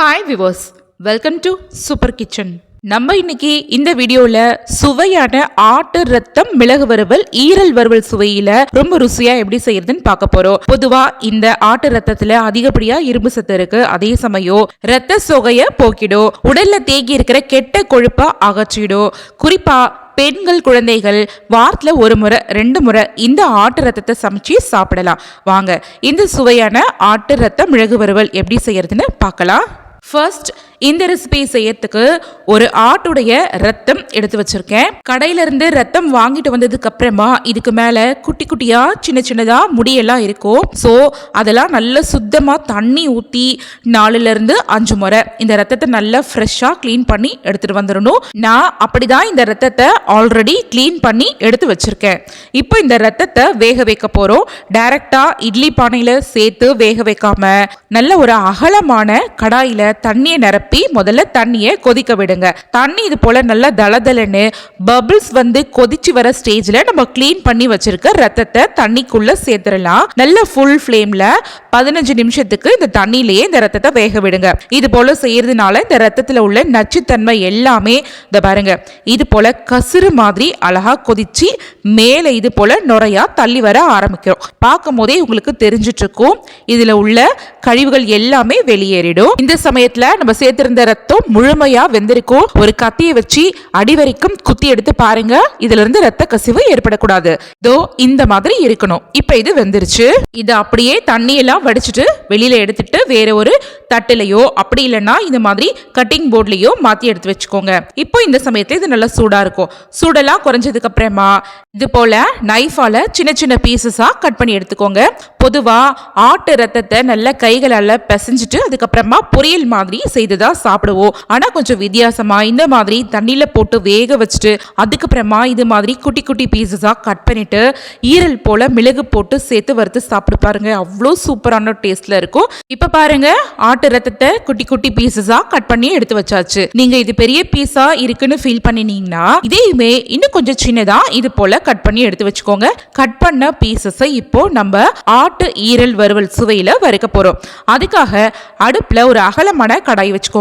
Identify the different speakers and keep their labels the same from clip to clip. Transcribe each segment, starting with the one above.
Speaker 1: Hi viewers welcome to super kitchen நம்ம இன்னைக்கு இந்த வீடியோவில் சுவையான ஆட்டு ரத்தம் மிளகு வறுவல் ஈரல் வறுவல் சுவையில ரொம்ப ருசியா எப்படி செய்யறதுன்னு பார்க்க போறோம். பொதுவா இந்த ஆட்டு ரத்தத்துல அதிகப்படியா இரும்பு சத்து இருக்கு. அதே சமயம் ரத்த சுகையை போக்கிடும். உடல்ல தேங்கி இருக்கிற கெட்ட கொழுப்பை அகற்றிடும். குறிப்பா பெண்கள் குழந்தைகள் வாரத்தில் ஒரு முறை ரெண்டு முறை இந்த ஆட்டு ரத்தத்தை சமைச்சு சாப்பிடலாம். வாங்க இந்த சுவையான ஆட்டு ரத்தம் மிளகு வறுவல் எப்படி செய்யறதுன்னு பார்க்கலாம். First, இந்த ரெசிபி செய்யறதுக்கு ஒரு ஆட்டுடைய ரத்தம் எடுத்து வச்சிருக்கேன். கடையில இருந்து ரத்தம் வாங்கிட்டு வந்ததுக்கு அப்புறமா இதுக்கு மேல குட்டி குட்டியா சின்ன சின்னதா முடியெல்லாம் இருக்கும். ஸோ அதெல்லாம் நல்ல சுத்தமா தண்ணி ஊத்தி நாலுல இருந்து அஞ்சு முறை இந்த ரத்தத்தை நல்லா ஃப்ரெஷ்ஷா க்ளீன் பண்ணி எடுத்துட்டு வந்துடணும். நான் அப்படிதான் இந்த ரத்தத்தை ஆல்ரெடி க்ளீன் பண்ணி எடுத்து வச்சிருக்கேன். இப்போ இந்த ரத்தத்தை வேக வைக்க போறோம். டைரக்டா இட்லி பானையில சேர்த்து வேக வைக்காம நல்ல ஒரு அகலமான கடாயில தண்ணியை நிரப்பி முதல்ல தண்ணியை கொதிக்க விடுங்க. தண்ணி இது போல நல்லா தளதளன்னு பபிள்ஸ் வந்து கொதிச்சு வர ஸ்டேஜ்ல நம்ம க்ளீன் பண்ணி வச்சிருக்க ரத்தத்தை தண்ணிக்குள்ள சேர்த்துடலாம். நல்ல ஃபுல் ஃப்ளேம்ல பதினஞ்சு நிமிஷத்துக்கு இந்த தண்ணியிலேயே இந்த ரத்தத்தை வேக விடுங்க. இது போல செய்யறதுனால இந்த ரத்தத்துல உள்ள நச்சுத்தன்மை எல்லாமே இந்த பாருங்க இது போல கசுறு மாதிரி அழகா கொதிச்சு மேலே இது போல நுரையா தள்ளி வர ஆரம்பிக்கும். பார்க்கும் போதே உங்களுக்கு தெரிஞ்சிட்டு இருக்கும். இதுல உள்ள கழிவுகள் எல்லாமே வெளியேறிடும். இந்த சமயத்துல நம்ம சேர்த்து சேர்த்திருந்த ரத்தம் முழுமையா வெந்திருக்கும் ஒரு கத்தியை வச்சு அடி வரைக்கும் குத்தி எடுத்து பாருங்க. இதுல இருந்து ரத்த கசிவு ஏற்படக்கூடாது. இதோ இந்த மாதிரி இருக்கணும். இப்ப இது வெந்துருச்சு. இது அப்படியே தண்ணியெல்லாம் வடிச்சிட்டு வெளியில எடுத்துட்டு வேற ஒரு தட்டுலையோ அப்படி இல்லைன்னா இந்த மாதிரி கட்டிங் போர்ட்லயோ மாத்தி எடுத்து வச்சுக்கோங்க. இப்போ இந்த சமயத்துல இது நல்லா சூடா இருக்கும். சூடெல்லாம் குறைஞ்சதுக்கு அப்புறமா இது போல நைஃபால சின்ன சின்ன பீசஸா கட் பண்ணி எடுத்துக்கோங்க. பொதுவா ஆட்டு ரத்தத்தை நல்ல கைகளால பிசைஞ்சிட்டு அதுக்கப்புறமா பொரியல் மாதிரி செய்துதான் தான் சாப்பிடுவோம். ஆனா கொஞ்சம் வித்தியாசமா இந்த மாதிரி தண்ணியில போட்டு வேக வச்சுட்டு அதுக்கப்புறமா இது மாதிரி குட்டி குட்டி பீசஸா கட் பண்ணிட்டு ஈரல் போல மிளகு போட்டு சேர்த்து வறுத்து சாப்பிட்டு பாருங்க. அவ்வளோ சூப்பரான டேஸ்ட்ல இருக்கும். இப்போ பாருங்க ஆட்டு ரத்தத்தை குட்டி குட்டி பீசஸா கட் பண்ணி எடுத்து வச்சாச்சு. நீங்க இது பெரிய பீஸா இருக்குன்னு ஃபீல் பண்ணினீங்கன்னா இதையுமே இன்னும் கொஞ்சம் சின்னதா இது போல கட் பண்ணி எடுத்து வச்சுக்கோங்க. கட் பண்ண பீசஸை இப்போ நம்ம ஆட்டு ஈரல் வறுவல் சுவையில வறுக்க போறோம். அதுக்காக அடுப்புல ஒரு அகலமான கடாய் வச்சுக்கோங்க.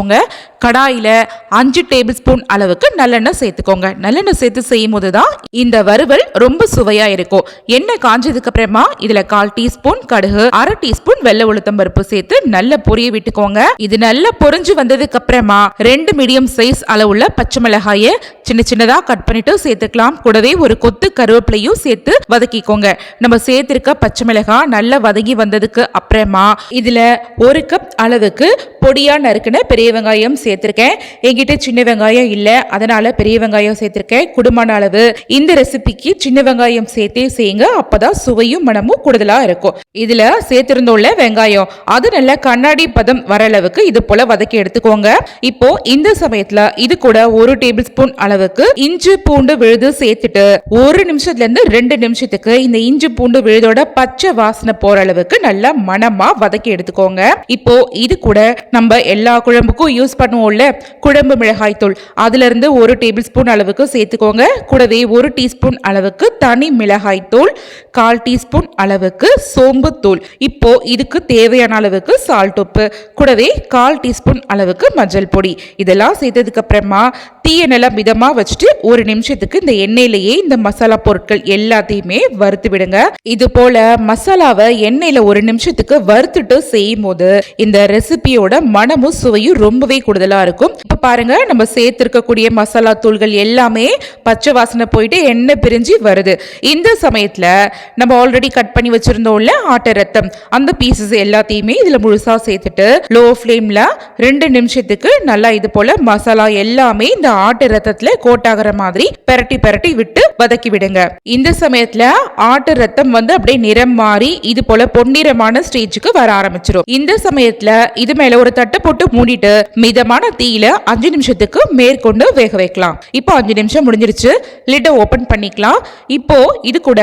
Speaker 1: கடாயில அஞ்சு டேபிள் ஸ்பூன் அளவுக்கு நல்லெண்ணெய் சேர்த்துக்கோங்க. நல்லெண்ணெய் சேர்த்து செய்யும் போது தான் இந்த வறுவல் ரொம்ப சுவையா இருக்கும். எண்ணெய் காஞ்சதுக்கு அப்புறமா இதுல கால் டீஸ்பூன் கடுகு அரை டீஸ்பூன் வெள்ளை உளுத்தம் பருப்பு சேர்த்து நல்லா பொரிய விட்டுக்கோங்க. இது நல்லா பொரிஞ்சு வந்ததுக்கு அப்புறமா ரெண்டு மீடியம் சைஸ் அளவுள்ள பச்சை மிளகாயை சின்ன சின்னதாக கட் பண்ணிட்டு சேர்த்துக்கலாம். கூடவே ஒரு கொத்து கருவேப்பிலையும் சேர்த்து வதக்கிக்கோங்க. நம்ம சேர்த்திருக்க பச்சை மிளகாய் நல்லா வதங்கி வந்ததுக்கு அப்புறமா இதில் ஒரு கப் அளவுக்கு பொடியாக நறுக்கின பெரிய வெங்காயம் சேர்த்திருக்கேன். என்கிட்ட சின்ன வெங்காயம் இல்லை. அதனால் பெரிய வெங்காயம் சேர்த்துருக்கேன். குடும்பமான அளவு. இந்த ரெசிபிக்கு சின்ன வெங்காயம் சேர்த்தே செய்யுங்க. அப்போதான் சுவையும் மனமும் கூடுதலாக இருக்கும். இதில் சேர்த்திருந்தோம்ல வெங்காயம். அது நல்ல கண்ணாடி பதம் வர அளவுக்கு இது போல வதக்கி எடுத்துக்கோங்க. இப்போ இந்த சமயத்தில் இது கூட ஒரு டேபிள் ஸ்பூன் அளவுக்கு இஞ்சி பூண்டு விழுது சேர்த்துட்டு ஒரு நிமிஷத்துல இருந்து ரெண்டு நிமிஷத்துக்கு இந்த இஞ்சி பூண்டு விழுதோட பச்சை வாசனை போற அளவுக்கு நல்லா மணமா வதக்கி எடுத்துக்கோங்க. இப்போ இது கூட நம்ம எல்லா குழம்பு குழம்புக்கும் யூஸ் பண்ணுவோம்ல? குழம்பு மிளகாய்த்தூள் தூள். ஒரு டேபிள் ஸ்பூன் அளவுக்கு சேர்த்துக்கோங்க. கூடவே ஒரு டீஸ்பூன் அளவுக்கு தனி மிளகாய்த்தூள் கால் டீஸ்பூன் அளவுக்கு சோம்பு தூள். இப்போ இதுக்கு தேவையான அளவுக்கு சால்ட் உப்பு. கூடவே கால் டீஸ்பூன் அளவுக்கு மஞ்சள் பொடி. இதெல்லாம் சேர்த்ததுக்கு அப்புறமா தீயை நல்லா மிதமாக வச்சுட்டு ஒரு நிமிஷத்துக்கு இந்த எண்ணெயிலேயே இந்த மசாலா பொருட்கள் எல்லாத்தையுமே வறுத்து விடுங்க. இது போல மசாலாவை எண்ணெயில ஒரு நிமிஷத்துக்கு வறுத்துட்டு செய்யும் போது இந்த ரெசிபியோட மனமும் சுவையும் ரொம்பவே கூடுதலா இருக்கும். இப்ப பாருங்க நம்ம சேர்த்திருக்கக்கூடிய மசாலா தூள்கள் எல்லாமே பச்சை வாசனை போயிட்டு எண்ணெய் பிரிஞ்சு வருது. இந்த சமயத்துல நம்ம ஆல்ரெடி கட் பண்ணி வச்சிருந்தோம்ல ஆட்டை ரத்தம். அந்த பீசஸ் எல்லாத்தையுமே இதுல முழுசா சேர்த்துட்டு லோ ஃப்ளேமில் ரெண்டு நிமிஷத்துக்கு நல்லா இது போல மசாலா எல்லாமே இந்த ஆட்டு ரத்தத்துல கோட்டாகிற மாதிரி பெரட்டி பெரட்டி விட்டு வதக்கி விடுங்க. இந்த சமயத்துல ஆட்டு ரத்தம் வந்து அப்படியே நிறம் மாறி இது போல பொன்னிறமான ஸ்டேஜுக்கு வர ஆரம்பிச்சிடும் இந்த சமயத்துல இது மேல ஒரு தட்டை போட்டு மூடிட்டு மிதமான தீயில அஞ்சு நிமிஷத்துக்கு மேற்கொண்டு வேக வைக்கலாம். இப்போ அஞ்சு நிமிஷம் முடிஞ்சிருச்சு. லிட்டை ஓபன் பண்ணிக்கலாம். இப்போ இது கூட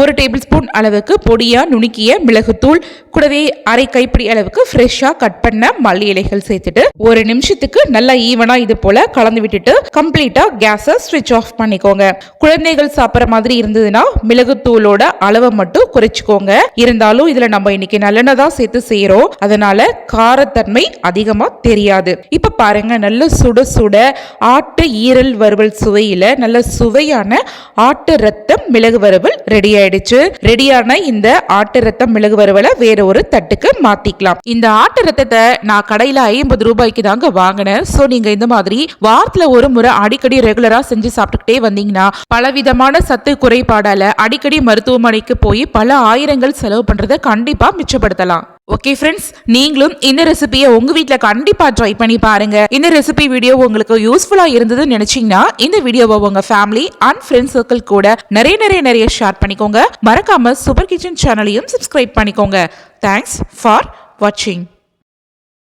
Speaker 1: ஒரு டேபிள் ஸ்பூன் அளவுக்கு பொடியா நுணுக்கிய மிளகுத்தூள் கூடவே அரை கைப்பிடி அளவுக்கு ஃப்ரெஷ்ஷா கட் பண்ண மல்லி இலைகள் சேர்த்துட்டு ஒரு நிமிஷத்துக்கு நல்லா ஈவனா இது போல கலந்து விட்டுட்டு பண்ணிட்டு கம்ப்ளீட்டா கேஸை ஸ்விட்ச் ஆஃப் பண்ணிக்கோங்க. குழந்தைகள் சாப்பிட்ற மாதிரி இருந்ததுன்னா மிளகுத்தூளோட அளவை மட்டும் குறைச்சிக்கோங்க. இருந்தாலும் இதுல நம்ம இன்னைக்கு நல்லெண்ணெய் தான் சேர்த்து செய்யறோம் அதனால காரத்தன்மை அதிகமா தெரியாது. இப்ப பாருங்க நல்ல சுட சுட ஆட்டு ஈரல் வறுவல் சுவையில நல்ல சுவையான ஆட்டு ரத்தம் மிளகு வறுவல் ரெடி ஆயிடுச்சு. ரெடியான இந்த ஆட்டு ரத்தம் மிளகு வறுவலை வேற ஒரு தட்டுக்கு மாத்திக்கலாம். இந்த ஆட்டு ரத்தத்தை நான் கடையில ஐம்பது ரூபாய்க்கு தாங்க வாங்கினேன். சோ நீங்க இந்த மாதிரி வாரத்துல ஒரு முறை அடிக்கடி ரெகுலரா செஞ்சு சாப்பிட்டுக்கிட்டே வந்தீங்கன்னா பலவிதமான சத்து குறைபாடால அடிக்கடி மருத்துவமனைக்கு போய் பல ஆயிரங்கள் செலவு பண்றதை கண்டிப்பா மிச்சப்படுத்தலாம். ஓகே ஃப்ரெண்ட்ஸ் நீங்களும் இந்த ரெசிபியை உங்க வீட்டில் கண்டிப்பா ட்ரை பண்ணி பாருங்க. இந்த ரெசிபி வீடியோ உங்களுக்கு யூஸ்ஃபுல்லா இருந்ததுன்னு நினைச்சீங்கன்னா இந்த வீடியோவை உங்க ஃபேமிலி அண்ட் ஃப்ரெண்ட்ஸ் சர்க்கிள் கூட நிறைய நிறைய நிறைய ஷேர் பண்ணிக்கோங்க. மறக்காம சூப்பர் கிச்சன் சேனலையும் சப்ஸ்கிரைப் பண்ணிக்கோங்க. தேங்க்ஸ் ஃபார் வாட்சிங்